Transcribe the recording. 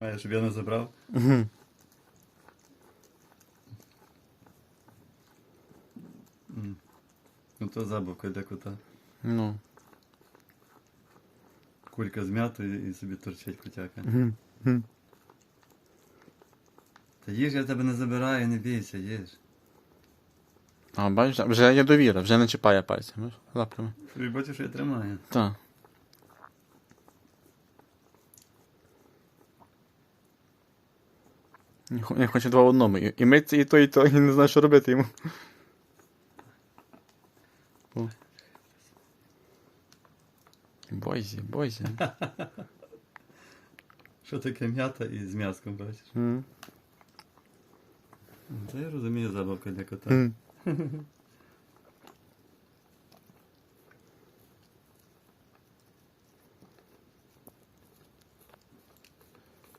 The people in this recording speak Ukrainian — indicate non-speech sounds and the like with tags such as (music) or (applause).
Має, щоб я не забрав. Угу. М. Ну то забавка для кота. Ну. Кулька зм'ята і і собі торчить котяка. Угу. Угу. Та їж, я тебе не забираю, не бійся, їж. А, бачиш, вже є довіра, вже не чіпає пальцями. Лапками. Ти бачиш, що я тримаю. Так. Я хо- хочу два в одному. І, миться, і то, і то, і не знаю, що робити йому. Бойзі, бойзі. (laughs) Що таке м'ята і з м'язком, бачиш? Та я розумію забавка для кота. (laughs)